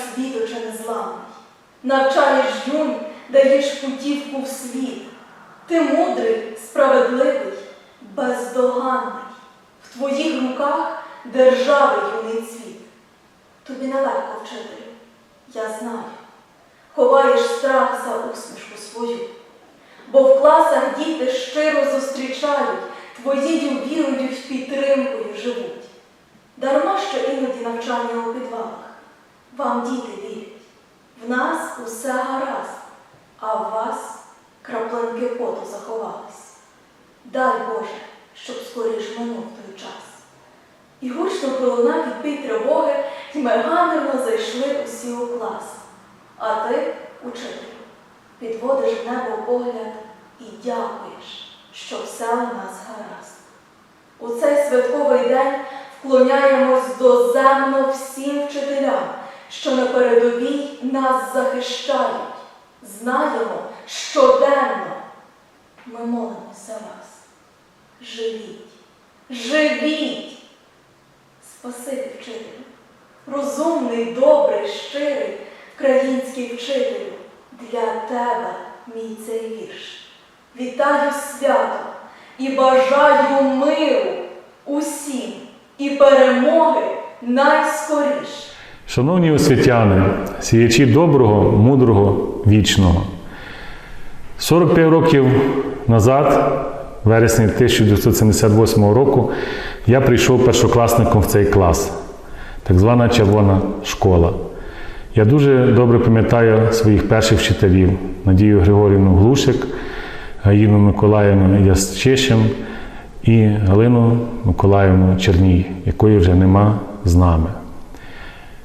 наш світ уже незламний, навчаєш юнь, даєш путівку в світ. Ти мудрий, справедливий, бездоганний. В твоїх руках держави юний цвіт. Тобі нелегко, вчителю, я знаю. Ховаєш страх за усмішку свою, бо в класах діти щиро зустрічають, твоєю вірою підтримкою живуть. Дарма, що іноді навчання у підвалах. Вам діти вірять. В нас усе гаразд, а в вас краплинки поту заховались. Дай Боже, щоб скоріш минув той час. І гучно пролунав відбій тривоги, і ми гамірно зайшли усі у клас. А ти, учителю, підводиш в небо погляд і дякуєш, що все у нас гаразд. У цей святковий день вклоняємось доземно всім вчителям, що на передовій нас захищають. Знаємо щоденно. Ми молимося вас. Живіть, живіть! Спасибі, вчителю, розумний, добрий, щирий, український вчителю, для тебе мій цей вірш. Вітаю свято і бажаю миру усім і перемоги найскоріш. Шановні освітяни, сіячі доброго, мудрого, вічного. 45 років назад, в вересні 1978 року, я прийшов першокласником в цей клас, так звана червона школа. Я дуже добре пам'ятаю своїх перших вчителів Надію Григорівну Глушик, Гаїну Миколаївну Ящишин і Галину Миколаївну Черній, якої вже нема з нами.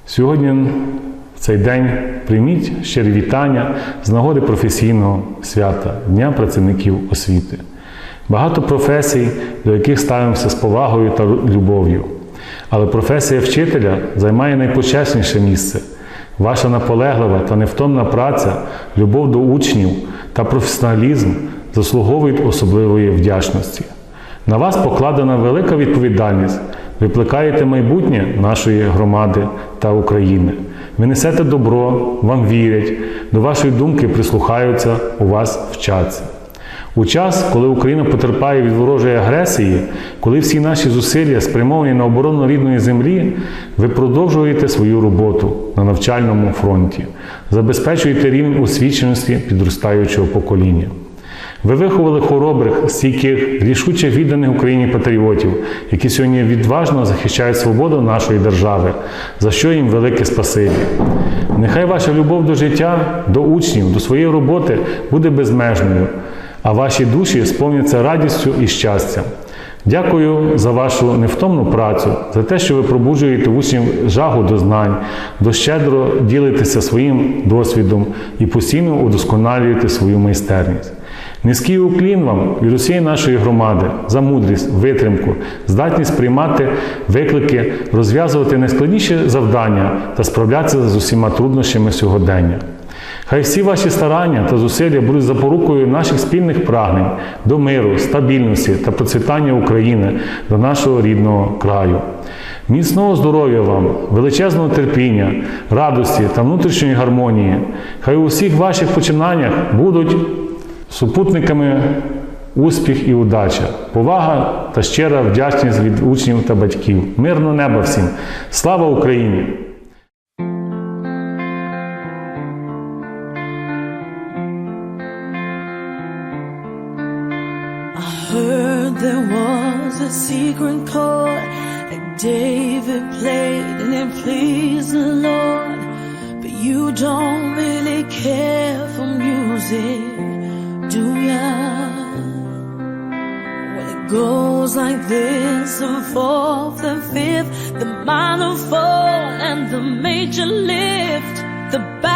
Сьогодні, в цей день, прийміть щирі вітання з нагоди професійного свята Дня працівників освіти. Багато професій, до яких ставимося з повагою та любов'ю. Але професія вчителя займає найпочесніше місце. Ваша наполеглива та невтомна праця, любов до учнів та професіоналізм заслуговують особливої вдячності. На вас покладена велика відповідальність. Ви плекаєте майбутнє нашої громади та України. Ви несете добро, вам вірять, до вашої думки прислухаються, у вас вчаться. У час, коли Україна потерпає від ворожої агресії, коли всі наші зусилля спрямовані на оборону рідної землі, ви продовжуєте свою роботу на навчальному фронті, забезпечуєте рівень освіченості підростаючого покоління. Ви виховали хоробрих, стійких, рішуче відданих Україні патріотів, які сьогодні відважно захищають свободу нашої держави, за що їм велике спасибі. Нехай ваша любов до життя, до учнів, до своєї роботи буде безмежною, а ваші душі сповняться радістю і щастям. Дякую за вашу невтомну працю, за те, що ви пробуджуєте учнів жагу до знань, до щедро ділитеся своїм досвідом і постійно удосконалюєте свою майстерність. Низький уклін вам від усієї нашої громади за мудрість, витримку, здатність приймати виклики, розв'язувати найскладніші завдання та справлятися з усіма труднощами сьогодення. Хай всі ваші старання та зусилля будуть запорукою наших спільних прагнень до миру, стабільності та процвітання України до нашого рідного краю. Міцного здоров'я вам, величезного терпіння, радості та внутрішньої гармонії. Хай у всіх ваших починаннях будуть супутниками успіх і удача, повага та щира вдячність від учнів та батьків. Мирного неба всім! Слава Україні! Secret chord that David played and it pleased the Lord. But you don't really care for music, do ya? Well, it goes like this the fourth and fifth, the minor fall and the major lift. The baffled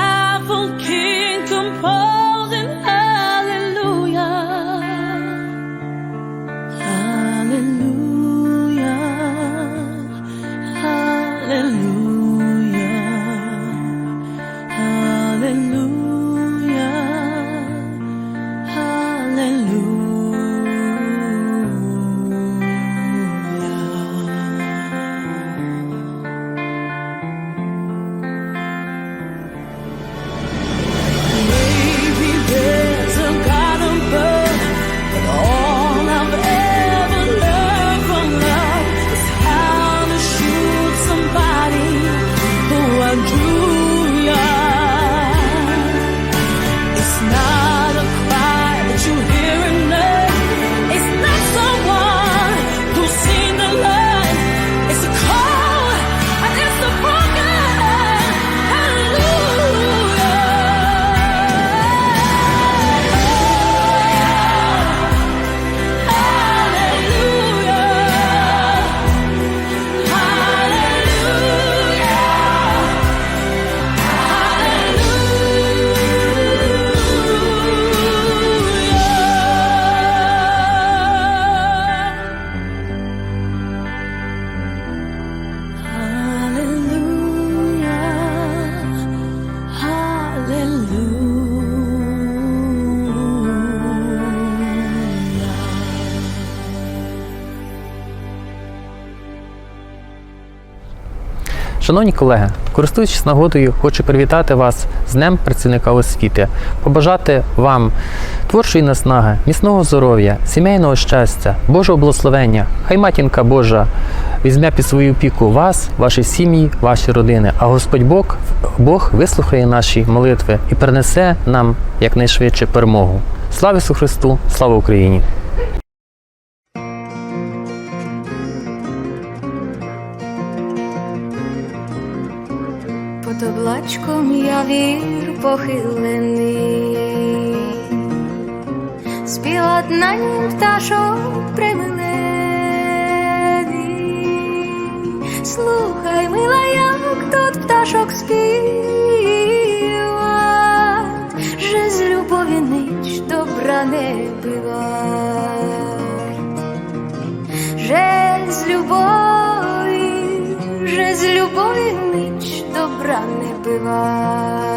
Шановні колеги, користуючись нагодою, хочу привітати вас з Днем працівника освіти, побажати вам творчої наснаги, міцного здоров'я, сімейного щастя, Божого благословення. Хай матінка Божа візьме під свою опіку вас, ваші сім'ї, ваші родини. А Господь Бог, Бог вислухає наші молитви і принесе нам якнайшвидше перемогу. Слава Ісусу Христу! Слава Україні! Под облачком я вір похилений, спіла на нім пташок примилений. Слухай, мила, як тут пташок співа, же з любові ніч добра не бива, же з любові, ніч добра не бивать.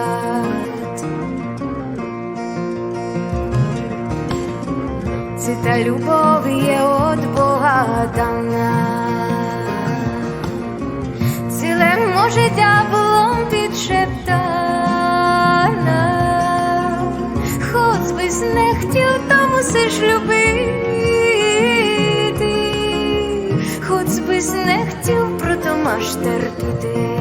Це та любов є от Бога дана. Ціле може дяблом підшептана. Хоч би не хотів, то мусиш любити. Хоч би не хотів, прото маш терпіти.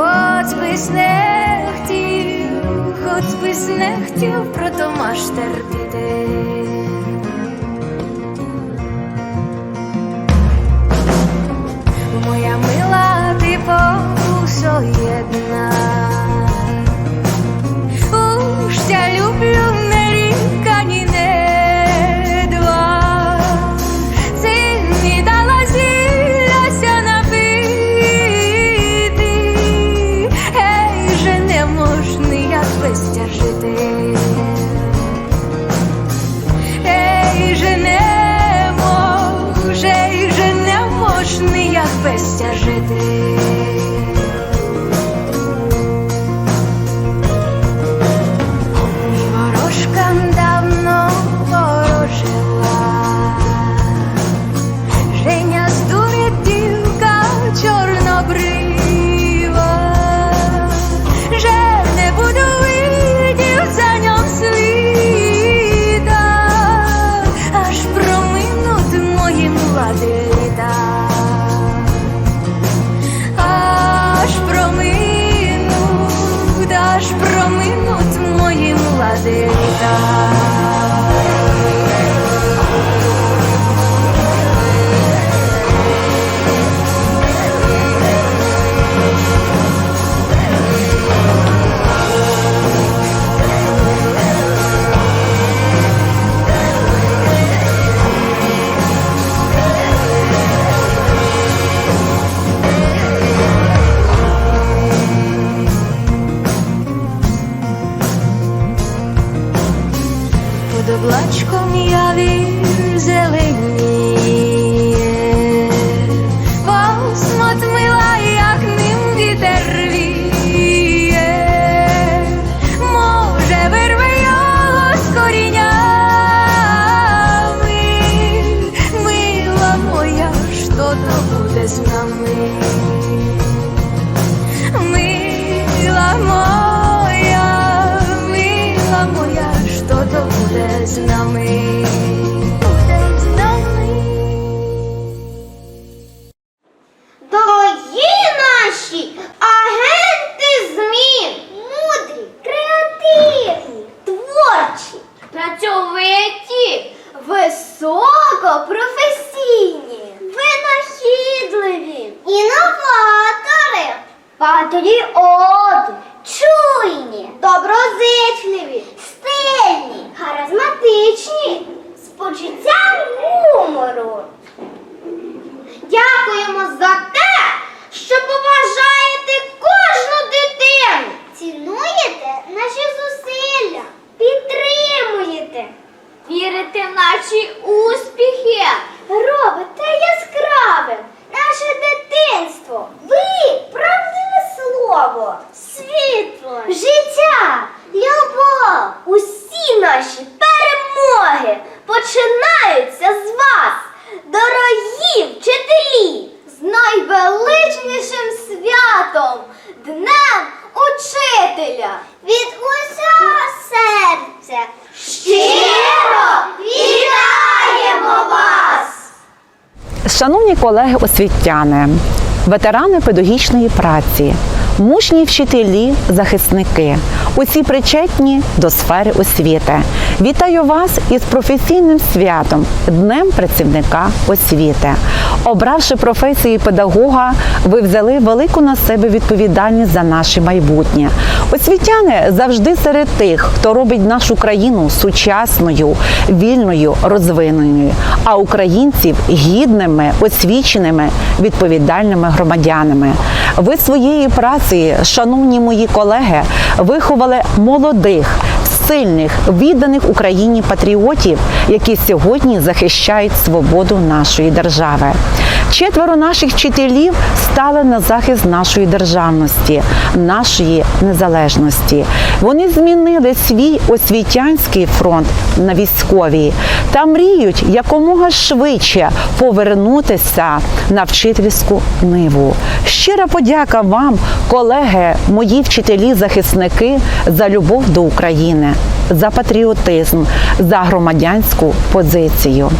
Хоч би не хотів, хоч би не хотів, прото маш терпіти. Моя мила, ти повусо єдна. Я зеленіє, що то буде з нами. Мила моя, мила моя, що то буде з нами. Буде з нами. Дорогі наші агенти змін, мудрі, креативні, творчі, працьовиті, високопрофесійні, винахідливі, інноватори, патріоти, чуйні, доброзичливі, стильні, харизматичні, з почуттям гумору. Дякуємо за те, що поважаєте кожну дитину. Цінуєте наші зусилля, підтримуєте, вірите в наші успіхи, робите яскравим наше дитинство. Ви правдиве слово, світло, життя, любов. Усі наші перемоги починаються з вас, дорогі вчителі, з з найвеличнішим святом Днем Учителя! Від усього серця щиро вітаємо вас! Шановні колеги освітяни, ветерани педагогічної праці, мужні вчителі, захисники, усі причетні до сфери освіти. Вітаю вас із професійним святом Днем працівника освіти. Обравши професію педагога, ви взяли велику на себе відповідальність за наше майбутнє. Освітяни завжди серед тих, хто робить нашу країну сучасною, вільною, розвиненою, а українців гідними, освіченими, відповідальними громадянами. Ви своєю працею, шановні мої колеги, виховали молодих. Сильних, відданих Україні патріотів, які сьогодні захищають свободу нашої держави. Четверо наших вчителів стали на захист нашої державності, нашої незалежності. Вони змінили свій освітянський фронт на військовий та мріють якомога швидше повернутися на вчительську ниву. Щира подяка вам, колеги, мої вчителі-захисники, за любов до України, за патріотизм, за громадянську позицію.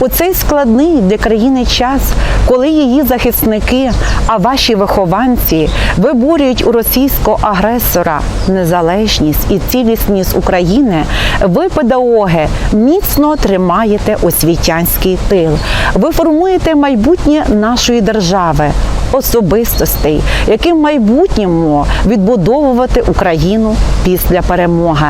У цей складний для країни час, коли її захисники, а ваші вихованці виборюють у російського агресора незалежність і цілісність України, ви, педагоги, міцно тримаєте освітянський тил. Ви формуєте майбутнє нашої держави. Особистостей, яким майбутньому відбудовувати Україну після перемоги.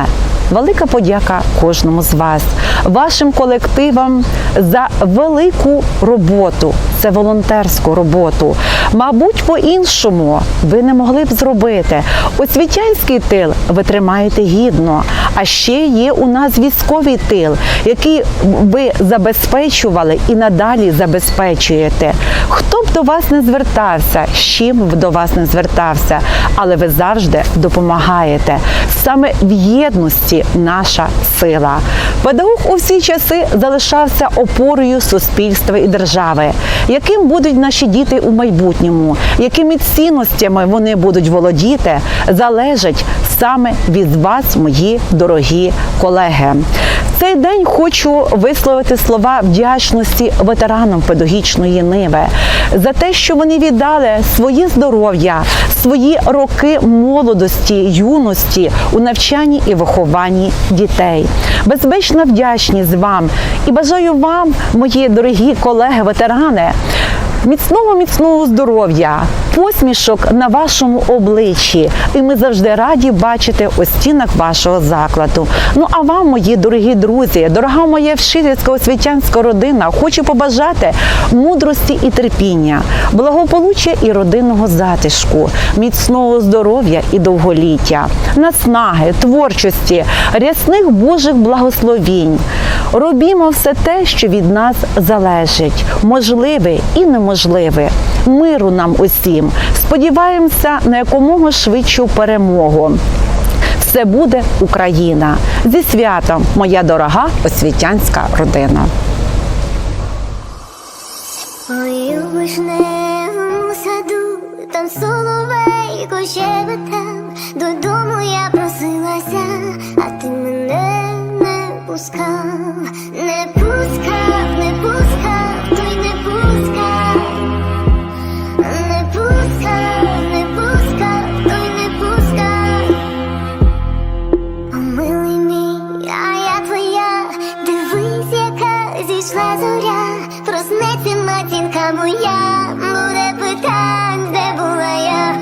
Велика подяка кожному з вас, вашим колективам за велику роботу. Це волонтерську роботу. Мабуть, по-іншому ви не могли б зробити. Освітянський тил ви тримаєте гідно. А ще є у нас військовий тил, який ви забезпечували і надалі забезпечуєте. Б до вас не звертався, з чим б до вас не звертався, але ви завжди допомагаєте. Саме в єдності наша сила. Педагог у всі часи залишався опорою суспільства і держави. Яким будуть наші діти у майбутньому, якими цінностями вони будуть володіти, залежить саме від вас, мої дорогі колеги. Цей день хочу висловити слова вдячності ветеранам педагогічної ниви за те, що вони віддали своє здоров'я, свої роки молодості, юності у навчанні і вихованні дітей. Безбечна вдячність вам і бажаю вам, мої дорогі колеги-ветерани, Міцного міцного здоров'я, посмішок на вашому обличчі, і ми завжди раді бачити у стінах вашого закладу. Ну а вам, мої дорогі друзі, дорога моя вчительська освітянська родина, хочу побажати мудрості і терпіння, благополуччя і родинного затишку, міцного здоров'я і довголіття, наснаги, творчості, рясних Божих благословінь. Робімо все те, що від нас залежить, можливе і неможливе. Миру нам усім. Сподіваємося на якомога швидшу перемогу. Все буде Україна зі святом, моя дорога освітянська родина. Ой, вишневому саду, там соловейко щебетав, додому я просилася, а ти мене не пускав, не зоря, проснеться матінка моя, буде питань, де була я,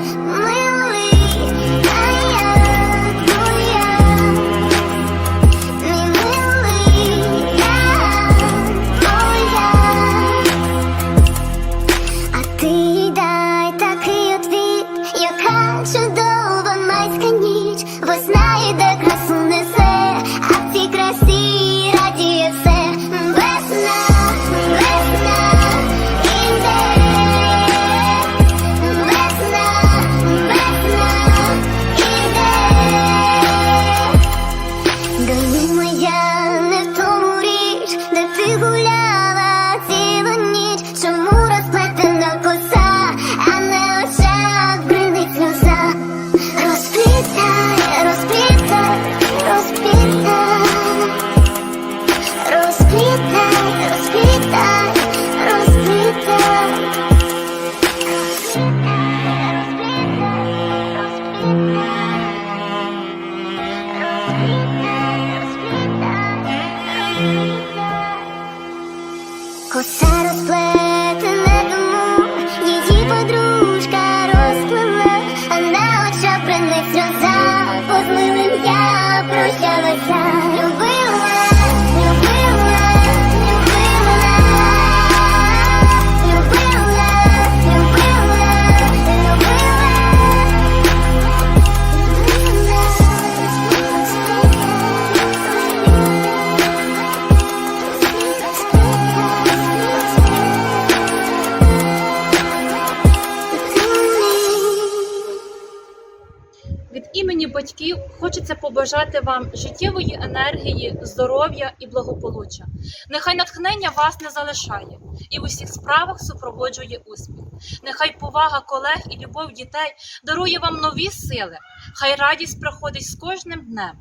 побажати вам життєвої енергії, здоров'я і благополуччя. Нехай натхнення вас не залишає і в усіх справах супроводжує успіх. Нехай повага колег і любов дітей дарує вам нові сили. Хай радість приходить з кожним днем.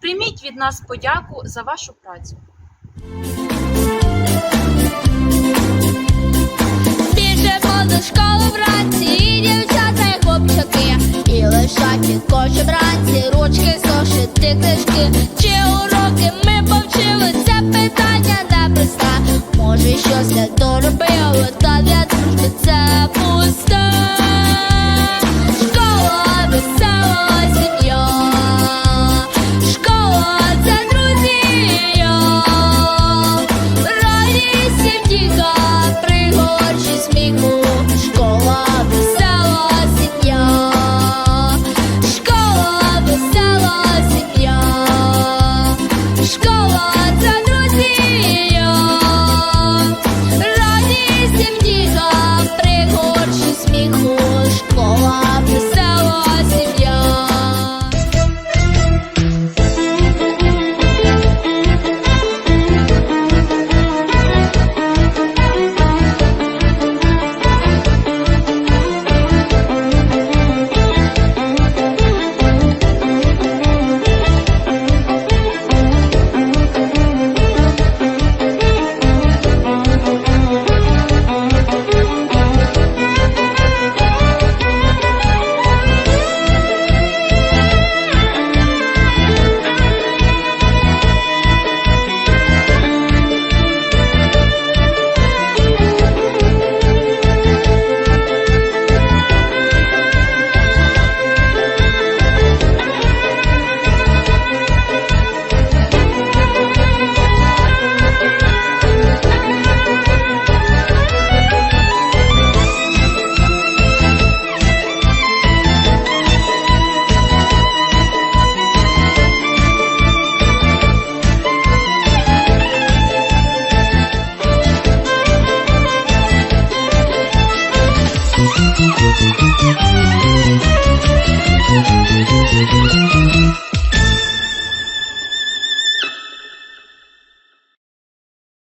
Прийміть від нас подяку за вашу працю. Біжимо до школи вранці, хлопчаки, і лишать від кожі вранці, ручки, зошити, книжки, чи уроки ми повчили, це питання не проста. Може, щось не доробили, та для дружби це пусте.